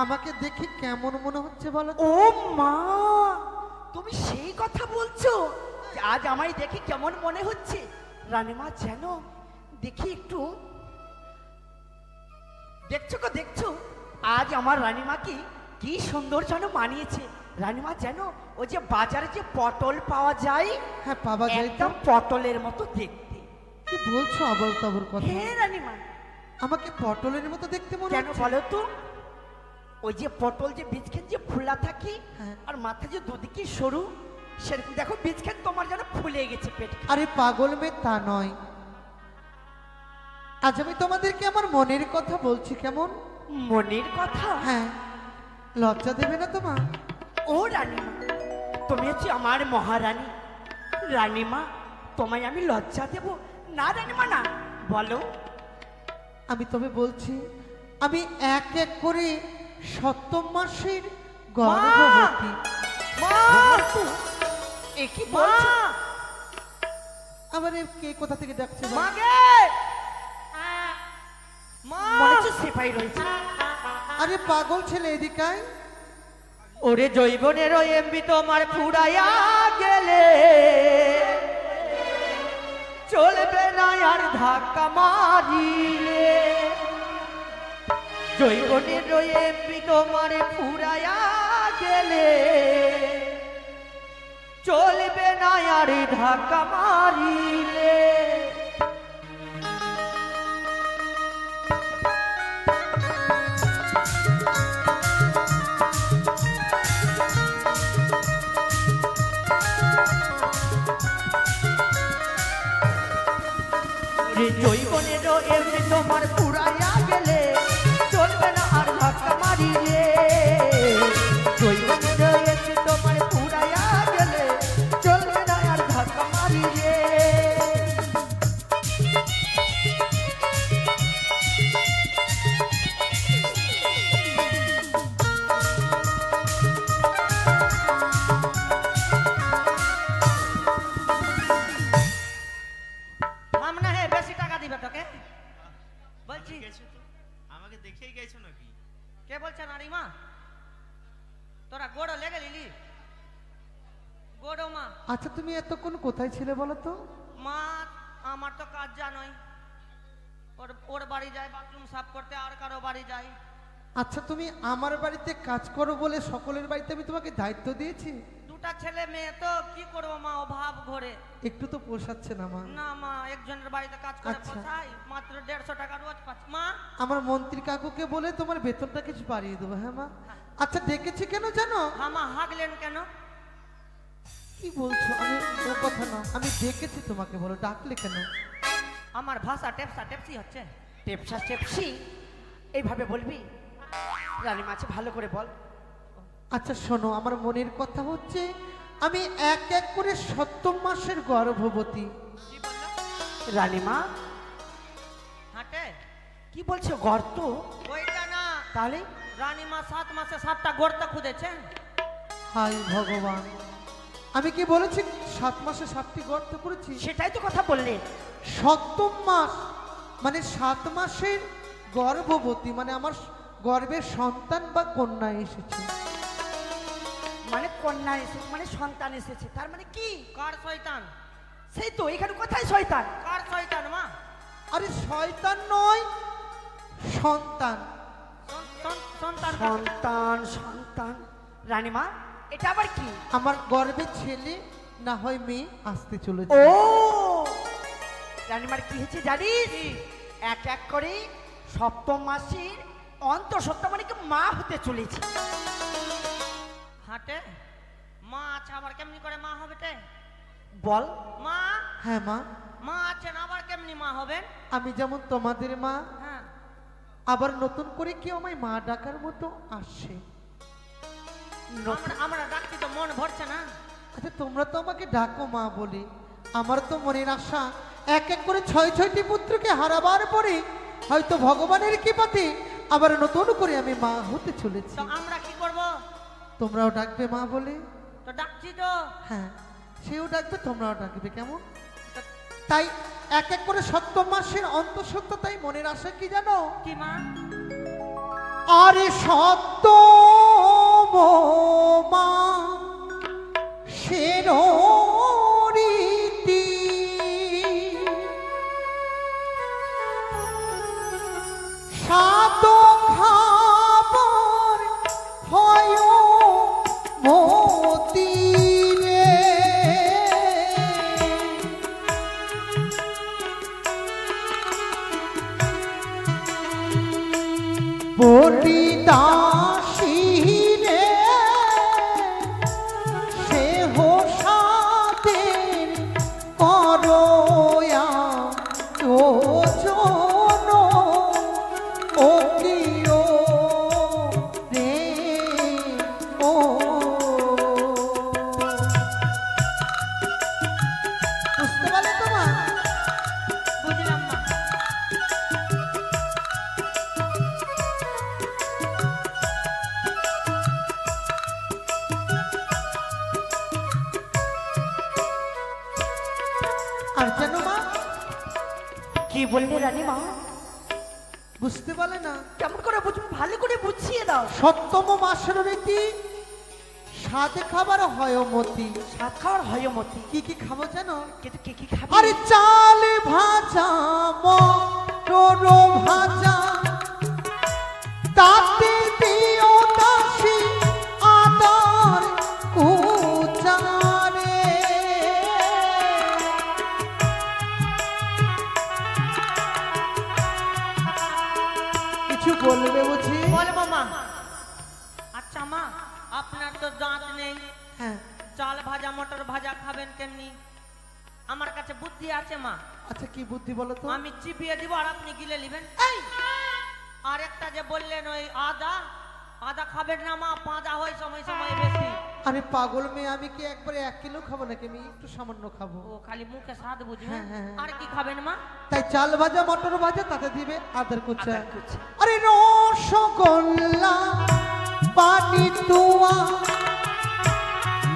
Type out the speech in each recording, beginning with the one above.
আমাকে দেখে কেমন মনে হচ্ছে বলো ও মা তুমি সেই কথা বলছো আজ আমায় দেখে কেমন মনে হচ্ছে? রানীমা যেন দেখি একটু। দেখছ গো দেখছ? আজ আমার রানীমা কি কি সুন্দর যেন মানিয়েছে। রানীমা যেন ওই যে বাজারে যে পটল পাওয়া যায় হ্যাঁ পাওয়া যায় তো। একদম পটলের মতো দেখতে। কি বলছো আবল তাবল কথা? হ্যাঁ রানীমা। আমাকে পটলের মতো দেখতে মনে কেন হচ্ছে? বলো তো? ওই যে পটল যে বীজখান যে ফুলা থাকে হ্যাঁ। আর মাথা যে দুদিকে সরু সেরকম। দেখো বীজখান তোমার যেন ফুলে গেছে পেট আরে পাগল মেয়ে তা নয়। আজ আমি তোমাদেরকে আমার মনের কথা বলছি কেমন? মনের কথা? হ্যাঁ। লজ্জা দেবে না তোমার ও রানীমা তুমি হচ্ছে আমার মহারানী। রানীমা তোমায় আমি লজ্জা দেব? না রানীমা না। বলো। আমি তবে বলছি আমি এক এক করে সপ্তম মাসের গর্ভবতী। মা! এ কি বলছো? কে কোথা থেকে ডাকছে মাগে মনে হচ্ছে রয়েছে। আরে পাগল ছেলে এদিকায়। ওরে জৈবনের এমবি তোমার ফুরাইয়া গেলে। চলবে না আর ধাক্কা মারিলে। জৈবনের এমবি তোমার ফুরাইয়া গেলে। চলবে না আর ধাক্কা মারিলে। রে জৈবনের এমনি তোমার কে বলছে নারীমা? তোরা গোড়ো লেগে লিলি গোড়ো মা। আচ্ছা তুমি এতক্ষণ কোথায় ছিলে বলো তো? মা আমার তো কাজ জানোই। ওর ওর বাড়ি যায় বাথরুম সাফ করতে আর কারও বাড়ি যায়। আচ্ছা তুমি আমার বাড়িতে কাজ করো বলে সকলের বাড়িতে আমি তোমাকে দায়িত্ব দিয়েছি? দুটা ছেলে মেয়ে তো কি করব মা অভাব ঘরে। একটু তো পোষাচ্ছে না মা। না মা একজনের বাড়িতে কাজ করে আচ্ছা। পোষাই মাত্র দেড়শো টাকা রোজ পাচ্ছি। মা? আমার মন্ত্রী কাকুকে বলে তোমার বেতনটা কিছু বাড়িয়ে দেবো হ্যাঁ মা? আচ্ছা ডেকেছি কেন জানো? মা হাগলেন কেন? কি বলছো? আমি ও কথা না আমি ডেকেছি তোমাকে বলো ডাকলে কেন? আমার ভাষা টেপসা টেপসি হচ্ছে। টেপসা টেপসি? এইভাবে বলবি? রানী মাছে ভালো করে বল। আচ্ছা শোনো আমার মনের কথা হচ্ছে আমি এক এক করে সপ্তম মাসের গর্ভবতী। রানীমা কি বলছো গর্ত? ওইটা না। তাহলে? রানীমা সাত মাসে সাতটা গর্ত খুঁজেছেন হাই ভগবান। আমি কি বলেছি সাত মাসে সাতটি গর্ত করেছি? সেটাই তো কথা বললে। সপ্তম মাস মানে সাত মাসের গর্ভবতী মানে আমার গর্ভের সন্তান বা কন্যা এসেছে। মানে কন্যা এসেছে মানে সন্তান এসেছে। তার মানে কি? কার শয়তান? সেই তো এখানে কোথায় শয়তান? কার শয়তান মা? আরে শয়তান নয় সন্তান। সন- সন- সন্তান সন্তান সন্তান। রানীমা এটা আবার কি? আমার গর্ভে ছেলে না হয় মেয়ে আসতে চলেছে। ও! রানীমার কি হয়েছে জানিস? এক এক করে সপ্তম মাসের অন্ত সপ্তম মানে কি মা হতে চলেছে। হাঁটে মা আছে আবার কেমনি করে মা হবে তে? বল। মা? হ্যাঁ মা। মা আছেন আবার কেমনি মা হবেন? আমি যেমন তোমাদের মা হ্যাঁ। আবার নতুন করে কেউ আমায় মা ডাকার মতো আসে। আমরা আমরা ডাকছি তো মন ভরছে না। আচ্ছা তোমরা তো আমাকে ডাকো মা বলে। আমার তো মনের আশা এক এক করে ছয় ছয়টি পুত্রকে হারাবার পরে হয়তো ভগবানের কৃপাতে আবার নতুন করে আমি মা হতে চলেছি। আমরা কি তোমরাও ডাকবে মা বলে। তো ডাকছি তো। হ্যাঁ সেও ডাকবে তোমরাও ডাকবে কেমন? তাই এক এক করে সত্য মাসের অন্তঃসত্ত্বা তাই মনের আশা কি জানো? কি মা? আরে সত্য সাদে খাবার হয় মতি। সাত খাওয়ার হয় মতি। কি কি খাব জানো? কিন্তু কে কি খাবে? আরে চাল ভাজা মটর ভাজা। তাতে দিও দাসি আদার কুচারে কিছু বলবে বুঝি? বলব মা আচ্ছা মা আপনার তো দাঁত নেই। হ্যাঁ। চাল ভাজা মটর ভাজা খাবেন কেমনি? আমার কাছে বুদ্ধি আছে মা। আচ্ছা কি বুদ্ধি বলো তো? আমি চিপিয়ে দিব আর আপনি গিলে নেবেন। এই! আর একটা যে বললেন ওই আদা আদা খাবেন না মা পাঁদা হয় সময় সময় বেশি। আরে পাগল মেয়ে আমি কি একবারে এক কিলো খাব নাকি? আমি একটু সামান্য খাব। ও খালি মুখে স্বাদ বুঝবেন হ্যাঁ, হ্যাঁ। আর কি খাবেন মা? তাই চাল ভাজা মটর ভাজা তাতে দিবে আদার কুচা। আদার কুচা। আরে রসগোল্লা পানি তুয়া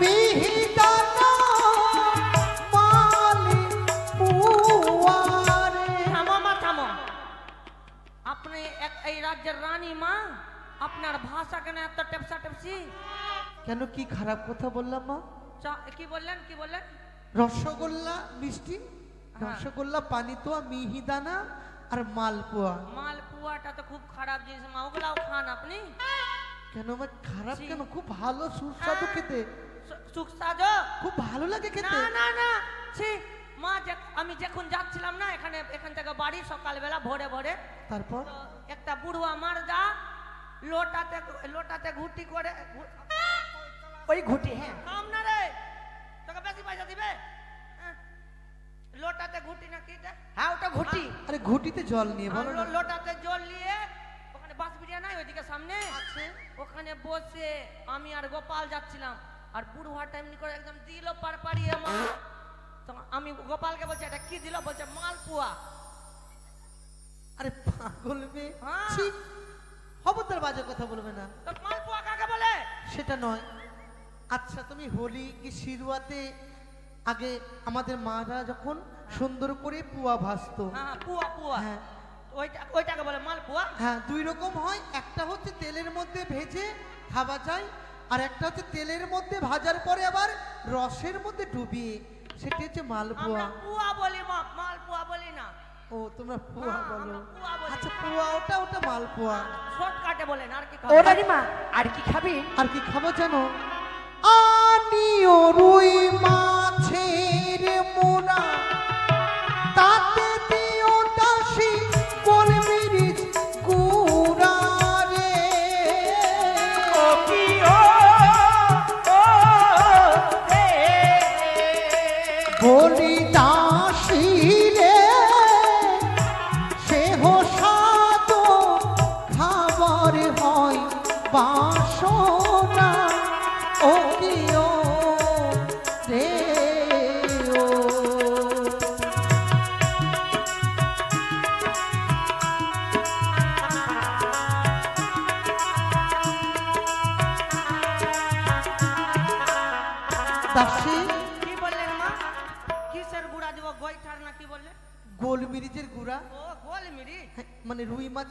মিহিদানা মালি পুয়ারে থামো মা থামো। আপনি এক এই রাজ্যের রানী মা আপনার ভাষা কেন এত টেপসা টেপসি? কেন কি খারাপ কথা বললাম মা? কি বললেন কি বললেন? রসগোল্লা মিষ্টি হ্যাঁ। রসগোল্লা পানি তোয়া মিহিদানা আর মালপোয়া। মালপুয়াটা তো খুব খারাপ জিনিস মা ওগুলাও খান আপনি? কেন আমার খারাপ কেন? খুব ভালো সুস্বাদু খেতে। সু- সুস্বাদু। খুব ভালো লাগে না খেতে। না না ছি মা আমি যখন যাচ্ছিলাম না এখানে এখান থেকে বাড়ি সকালবেলা ভোরে ভোরে। তারপর? একটা বুড়ুয়া মার যা লোটাতে লোটাতে ঘুটি করে ওই ঘুটি হ্যাঁ। থাম না রে। তোকে বেশি পয়সা দিবে? হ্যাঁ। লোটাতে ঘুটি না কি হ্যাঁ ওটা ঘুটি। আরে ঘুটিতে জল নিয়ে বলো লোটাতে জল নিয়ে বাস বিরিয়া নাই ওইদিকে সামনে। ওখানে বসে আমি আর গোপাল যাচ্ছিলাম। আর বুড়ুয়া টাইম করে একদম দিল পার পাড়িয়ে আমার তো আমি গোপালকে বলছি এটা কি দিল? বলছে মালপুয়া। আরে পাগল মেয়ে। হ্যাঁ। ছি খবরদার বাজে কথা বলবে না। মালপুয়া কাকে বলে? সেটা নয়। আচ্ছা তুমি হোলি কি শিরুয়াতে আগে আমাদের মারা যখন সুন্দর করে পুয়া ভাসতো। হ্যাঁ হ্যাঁ, পুয়া পুয়া। হ্যাঁ। ওইটাকে বলে মালপুয়া হ্যাঁ দুই রকম হয়। একটা হচ্ছে তেলের মধ্যে ভেজে খাওয়া যায় আর একটা হচ্ছে তেলের মধ্যে ভাজার পরে আবার রসের মধ্যে ডুবিয়ে। সেটি হচ্ছে মালপোয়া পুয়া বলি মা মালপুয়া বলি না। ও তোমরা পুয়া হ্যাঁ, বলো। আচ্ছা পুয়া ওটা ওটা মালপোয়া শর্টকাটে বলেন আর কি ও? রানীমা আর কি খাবেন আর কি খাব জানো? আনিও রুই মাছের মোনা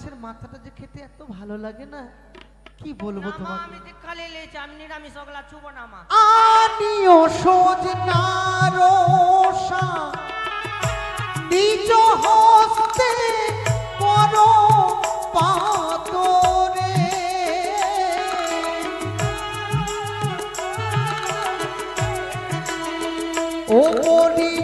মাছের মাথাটা যে খেতে এত ভালো লাগে না কি বলব তোমাকে? আমি নিরামিষ ওগুলা ছুবো না মা। আনিও নিজ হস্তে পর পাতরে ও দাসী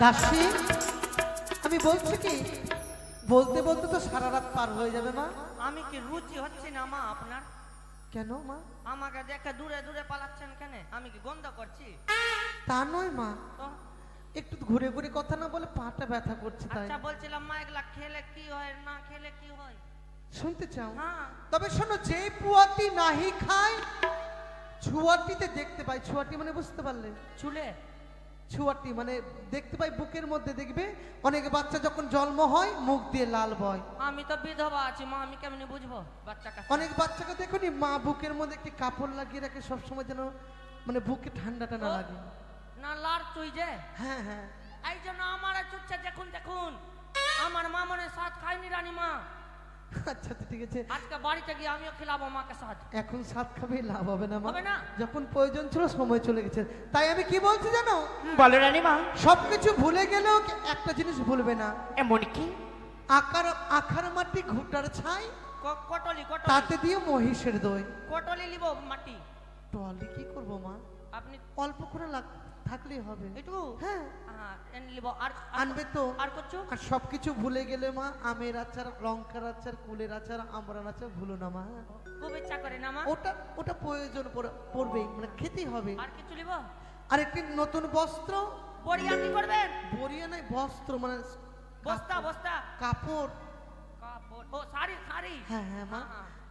দাসী? আমি বলছি কি বলতে বলতে তো সারা রাত পার হয়ে যাবে মা। আমি কি রুচি হচ্ছে না মা আপনার? কেন মা? আমাকে দেখে দূরে দূরে পালাচ্ছেন কেন? আমি কি গন্ধ করছি? তা নয় মা। একটু ঘুরে ঘুরে কথা না বলে পাটা ব্যথা করছে তাই। আচ্ছা বলছিলাম মা এগুলা খেলে কি হয় না খেলে কি হয়? শুনতে চাও? তবে শোনো যে পুয়াটি নাহি খায় ছুয়াটিতে দেখতে পাই ছুয়াটি মানে বুঝতে পারলে? চুলে? ছুয়াটি মানে দেখতে পাই বুকের মধ্যে দেখবে অনেক বাচ্চা যখন জন্ম হয় মুখ দিয়ে লাল বয় আমি তো বিধবা আছি মা আমি কেমনি বুঝব বাচ্চাকে? অনেক বাচ্চাকে দেখুনি মা বুকের মধ্যে একটি কাপড় লাগিয়ে রাখে সবসময় যেন মানে বুকে ঠান্ডাটা না লাগে। না লার চুই যে? হ্যাঁ হ্যাঁ। এই জন্য আমার চুচ্ছে দেখুন দেখুন। আমার মা মনে সাথ খায়নি রানী মা। আচ্ছা আচ্ছা, ঠিক আছে। আজকে বাড়িতে গিয়ে আমিও খেলাবো মাকে সাথ এখন সাত খাবে লাভ হবে না মা। হবে না? যখন প্রয়োজন ছিল সময় চলে গেছে। তাই আমি কি বলছি জানো? বলো রানীমা। সবকিছু ভুলে গেলেও একটা জিনিস ভুলবে না? এমন কি? আকার আখার মাটি ঘুটার ছাই কটলি কটলি। তাতে দিয়ে মহিষের দই। কটলি লিব মাটি। টলি কি করব মা? আপনি অল্প করে লাগ- থাকলেই হবে। একটু হ্যাঁ। আর আনবে তো। আর করছ? আর সবকিছু ভুলে গেলে মা আমের আচার লঙ্কার আচার কুলের আচার আমরান আচার ভুলো না মা? খুব ইচ্ছা করে না মা? ওটা ওটা প্রয়োজন পড়ে- পড়বেই মানে খেতেই হবে। আর কিছু লিব? আর একটি নতুন বস্ত্র। বড়িয়া কি করবেন? বরিয়া নাই বস্ত্র মানে বস্তা বস্তা। কাপড়। কাপড়। ও শাড়ি শাড়ি। হ্যাঁ হ্যাঁ মা।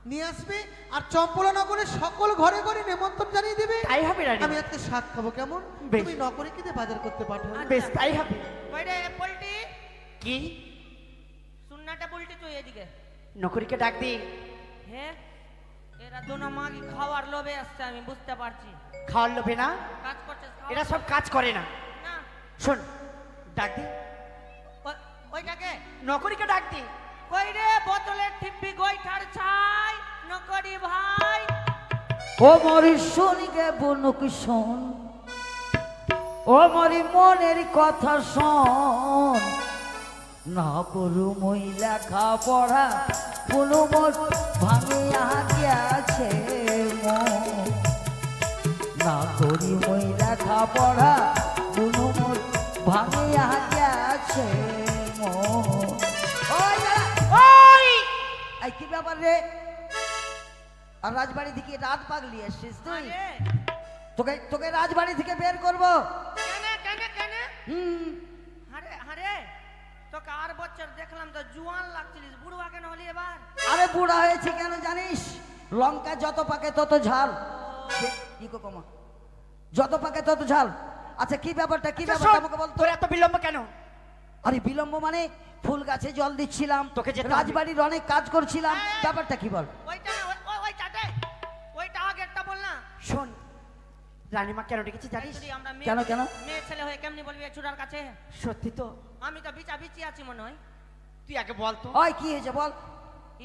নিয়ে আসবে আর চম্পলা নগরে সকল ঘরে ঘরে নেমন্তন্ন জানিয়ে দেবে। তাই হবে আমি আজকে স্বাদ খাব কেমন? তুমি নকরে কিনে বাজার করতে পাঠাও। বেশ তাই হবে। কই রে পল্টি কি? সুন্নাটা পল্টি তুই এদিকে। নকরিকে ডাক দি। হে এরা দোনো মাগি খাওয়ার লোভে আসছে আমি বুঝতে পারছি। খাওয়ার লোভে না? কাজ করছিস খাওয়ার এরা সব কাজ করে না। না। শোন ডাক দি। ওইটাকে? নকরিকে ডাক দি। কই রে বোতলের ঠিপি গইঠার ছাই, নকরি ভাই। ও মরি শনিকে বনুক শোন, ও মরি মনের কথা শোন। না করু মই লেখা পড়া কোনো মন ভাঙিয়া গিয়াছে মন। না করি মই লেখা পড়া রে আর রাজবাড়ি থেকে রাত পাগলি এসছিস তুই? তোকে তোকে রাজবাড়ি থেকে বের করব। কেন কেন কেন? হুম। আরে আরে তোকে আর বছর দেখলাম তো জুয়ান লাগছিলিস। বুড়বা কেন হলি এবার? আরে বুড়া হয়েছে কেন জানিস? লঙ্কা যত পাকে তত ঝাল। ইকো কমা যত পাকে তত ঝাল। আচ্ছা কি ব্যাপারটা কি আচ্ছা, ব্যাপারটা আমাকে বল তোর এত বিলম্ব কেন? আরে বিলম্ব মানে ফুল গাছে জল দিচ্ছিলাম তোকে যে রাজবাড়ির অনেক কাজ করছিলাম ব্যাপারটা কি বল? শোন। রানীমা কেন ডেকেছি জানিস? কেন, কেন? মেয়ে ছেলে হয়ে কেমনি বলবি চূড়ার কাছে? সত্যি তো। আমি তো বিচা বিচি আছি মনে হয়। তুই আগে বল তো। ওই কি হয়েছে বল?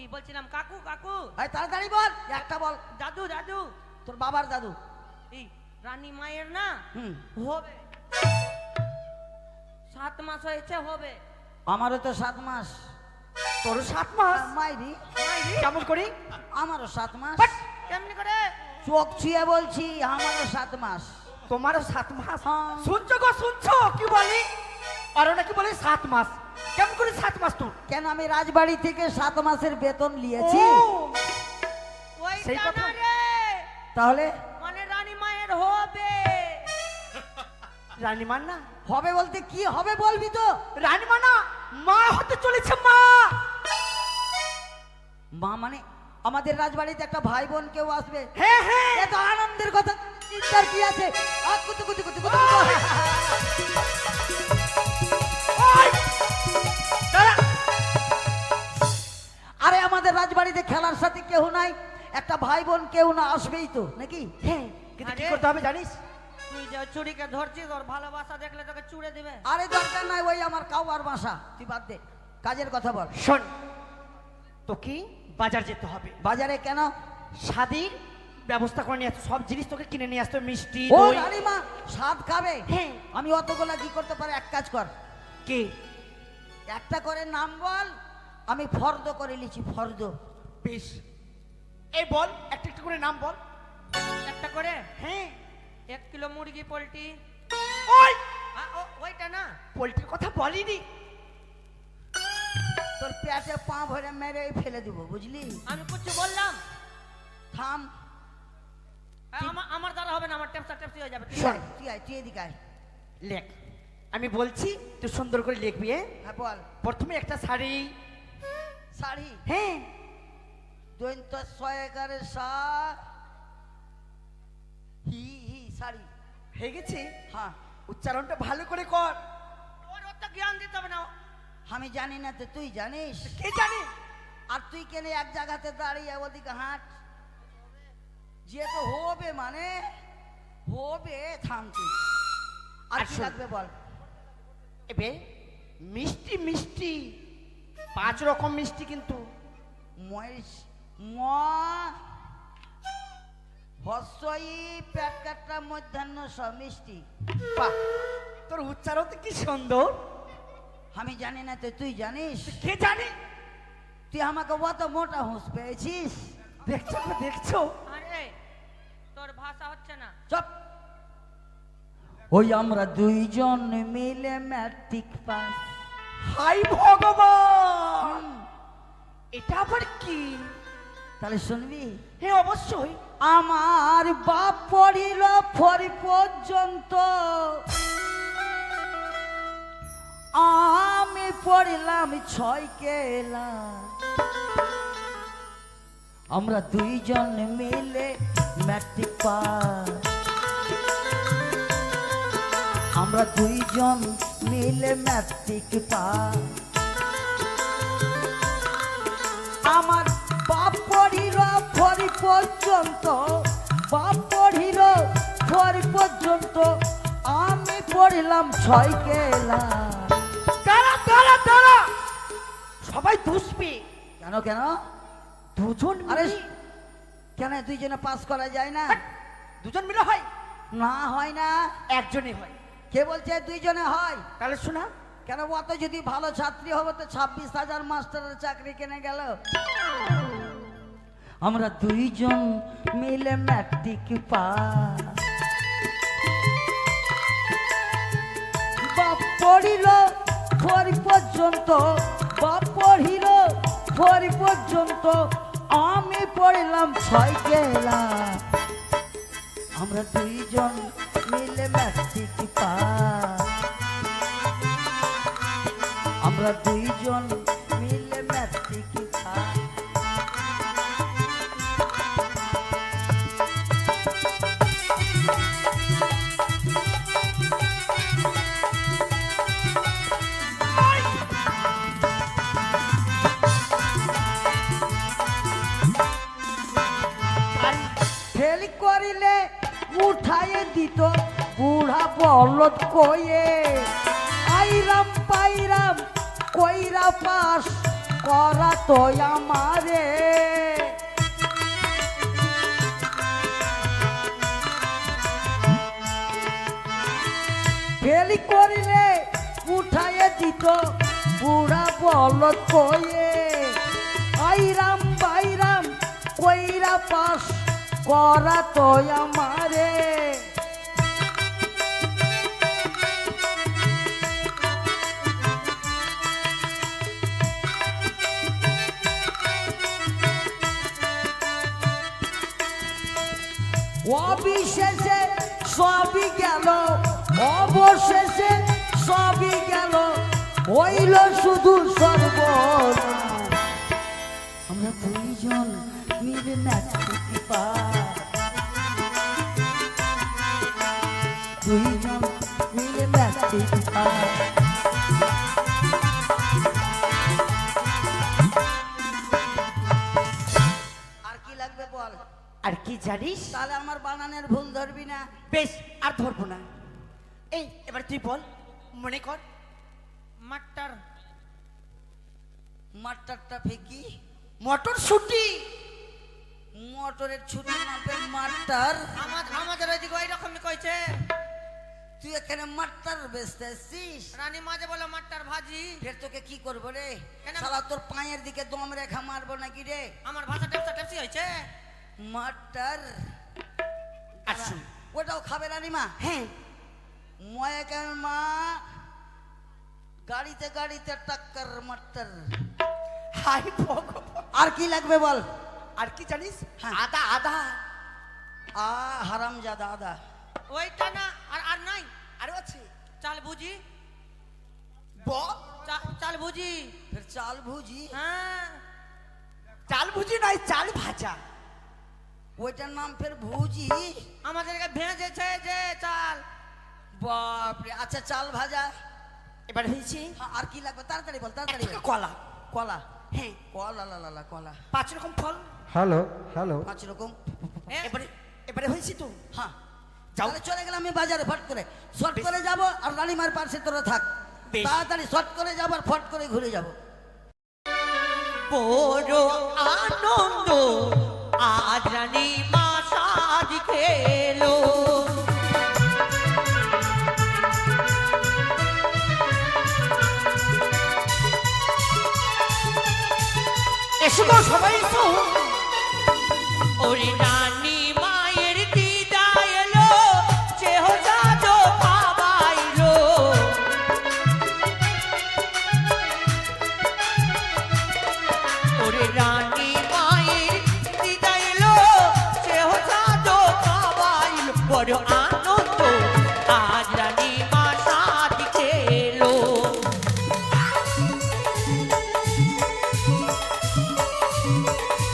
ই বলছিলাম? কাকু কাকু। এই তাড়াতাড়ি বল একটা বল। দাদু দাদু। তোর বাবার দাদু। এই রানী মায়ের না? হুম। হবে। সাত মাস হয়েছে হবে। আমারও তো সাত মাস। তোর সাত মাস? মাইরি কেমন করি? আমারও সাত মাস। কেমনি করে? চোখ ছুঁয়ে বলছি আমারও সাত মাস। তোমারও সাত মাস? হ্যাঁ। শুনছো গো শুনছো? কি বলি? আরও নাকি বলে সাত মাস? কেমন করে সাত মাস তোর? কেন আমি রাজবাড়ি থেকে সাত মাসের বেতন নিয়েছি? সেই কথা। তাহলে? রানীমার না হবে বলতে কি হবে বলবি তো? রানীমা না মা হতে চলেছে মা। মা মানে আমাদের রাজবাড়িতে একটা ভাই বোন কেউ আসবে। হ্যাঁ হ্যাঁ এত আনন্দের কথা। চিন্তার কি আছে? কুতু, কুতু, কুতু, কুতু, কুতু। ওই! দাঁড়া! আরে আমাদের রাজবাড়িতে খেলার সাথে কেউ নাই একটা ভাই বোন কেউ না আসবেই তো নাকি? হ্যাঁ। কিন্তু কি করতে হবে জানিস? তুই যে চুরিকে ধরছিস ওর ভালোবাসা দেখলে তোকে চুড়ে দিবে। আরে দরকার নাই ওই আমার কাউয়ার বাসা। তুই বাদ দে কাজের কথা বল। শোন তোকে বাজার যেতে হবে। বাজারে কেন? স্বাদের ব্যবস্থা করে নিয়ে সব জিনিস তোকে কিনে নিয়ে আসতে মিষ্টি ও দই। রানীমা স্বাদ খাবে? হ্যাঁ। আমি অতগুলা কি করতে পারি? এক কাজ কর। কি? একটা করে নাম বল আমি ফর্দ করে লিছি ফর্দ। বেশ। এই বল একটা একটা করে নাম বল। একটা করে? হ্যাঁ। এক কিলো মুরগি পোলট্রি। ওই! ওইটা না। পোল্ট্রির কথা বলিনি। তোর পেটে পা ভরে মেরে ফেলে দিব বুঝলি? আমি কিছু বললাম। থাম। আমার আমার দ্বারা হবে না আমার টেপসা টেপসি হয়ে যাবে। আয়, তুই আয় তুই এদিকে আয়। লেখ। আমি বলছি তুই সুন্দর করে লিখবি হ্যাঁ? হ্যাঁ বল। প্রথমে একটা শাড়ি। শাড়ি? হ্যাঁ। দৈন্ত ছয়কারে সা হি শাড়ি হয়ে গেছে হ্যাঁ উচ্চারণটা ভালো করে কর। ওর তো জ্ঞান দিতে হবে না। আমি জানি না তো তুই জানিস? কে জানে? আর তুই কেন এক জায়গাতে দাঁড়িয়ে ওদিকে হাঁট? যে তো হবে মানে হবে থাম তুই। আর কি লাগবে বল? এবে মিষ্টি মিষ্টি পাঁচ রকম মিষ্টি কিন্তু। মহিষ ম হস্যই পেট মধ্যাহ্ন সব মিষ্টি বাহ। তোর উচ্চারণ তো কি সুন্দর। আমি জানি না তো তুই জানিস? কে জানে? তুই আমাকে অত মোটা হুঁস পেয়েছিস? দেখছ তো দেখছ? আরে তোর ভাষা হচ্ছে না। চপ। ওই আমরা দুইজন মিলে ম্যাট্রিক পাস। হাই ভগবান! এটা আবার কি? তাহলে শুনবি? হ্যাঁ অবশ্যই। আমার বাপ পড়িল ফরি পর্যন্ত। আমি পড়িলাম ছয় কেলা। আমরা দুইজন মিলে ম্যাট্রিক পাস। আমরা দুইজন মিলে ম্যাট্রিক পাস। আমার পর্যন্ত বাপ পড়িল ফরি পর্যন্ত। আমি পড়িলাম ছয় কেলা। দাঁড়া দাঁড়া দাঁড়া। সবাই দুষবে কেন কেন? দুজন আরে কেন দুইজনে পাস করা যায় না? দুজন মিলে হয়। না হয় না। একজনই হয়। কে বলছে দুইজনে হয়? তাহলে শোনা। কেন অত যদি ভালো ছাত্রী হবে তো ছাব্বিশ হাজার মাস্টারের চাকরি কেনে গেল? আমরা দুইজন মিলে ম্যাট্রিক পাস। বাপ পড়িল ফরি পর্যন্ত। বাপ পড়িল ফরি পর্যন্ত। আমি পড়িলাম ছয় গেলা আমরা দুইজন মিলে ম্যাট্রিক পাস। আমরা দুইজন বলদ কয়ে, আইরাম পাইরাম, কইরা পাস, করা তো আমারে। ফেল করিলে উঠায়ে দিত বুড়া বলদ কয়ে, আইরাম বাইরাম কইরা পাস, করা তো আমারে। অবিশেষে সবই গেল, অবশেষে সবই গেল, হইল শুধু সর্ব আমরা দুইজন মিলে নাচতে পার দুইজন কি তাহলে আমার বানানের ভুল ধরবি না। বেশ আর ধরবো না। এই এবার তুই বল মনে কর। মাট্টার মাট্টারটা ফেকি। মটর শুটি। মোটরের ছুটি মাপে মাট্টার আমার আমাদের ওইদিকে ওই রকমই কইছে। তুই এখানে মাট্টার বেচতে এসছিস রানী মাঝে বলে মাট্টার ভাজি। ফের তোকে কি করব রে? কেন? শালা তোর পায়ের দিকে দম রেখা মারবো নাকি রে? আমার ভাষা টেপসা টেপসি হয়েছে মাট্টার আসুন ওটাও খাবে রানিমা হ্যাঁ। ময়কের মা গাড়িতে গাড়িতে টাক্কর মাট্টার হাই আর কি লাগবে বল? আর কি জানিস? হ্যাঁ। আদা আদা। আ হারাম জাদা আদা। ওইটা না আর আর নাই। আরও আছে। চাল বুঝি ব? চাল বুঝি ফের চাল ভুজি। হ্যাঁ। চাল ভুজি নয় চাল ভাজা। ওইটার নাম ফের ভুজি আমাদেরকে ভেজেছে যে চাল। বাপরে আচ্ছা চাল ভাজা। এবার হয়েছে? হ্যাঁ, আর কি লাগবে? তাড়াতাড়ি বল তাড়াতাড়ি কলা। কলা? হ্যাঁ। কলা লা লা লা কলা। পাঁচ রকম ফল। Hello hello. পাঁচ রকম। এবারে এবারে হয়েছে তো? হ্যাঁ। যাও। তাহলে চলে গেলাম আমি বাজারে ফট করে। শর্ট করে যাব আর রানীমার পাশে তোরা থাক। তাড়াতাড়ি শর্ট করে যাব আর ফট করে ঘুরে যাব। বড় আনন্দ। আজ রানী মা সাজ খেলো। এসো সবাই এসো।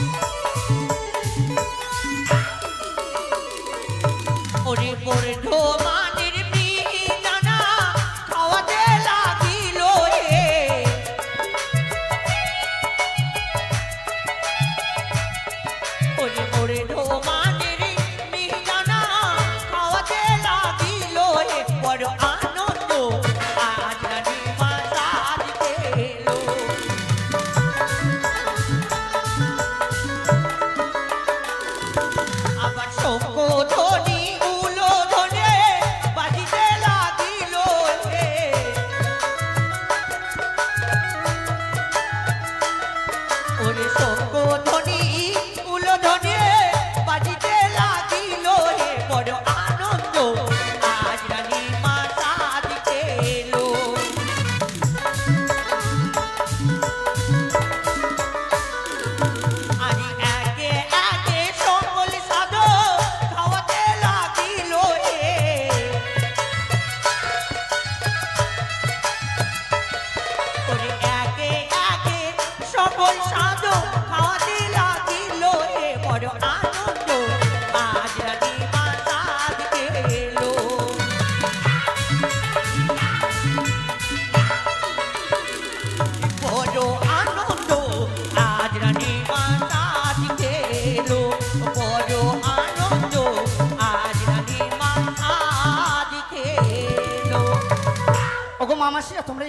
ওরে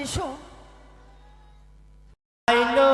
এসো। আইলো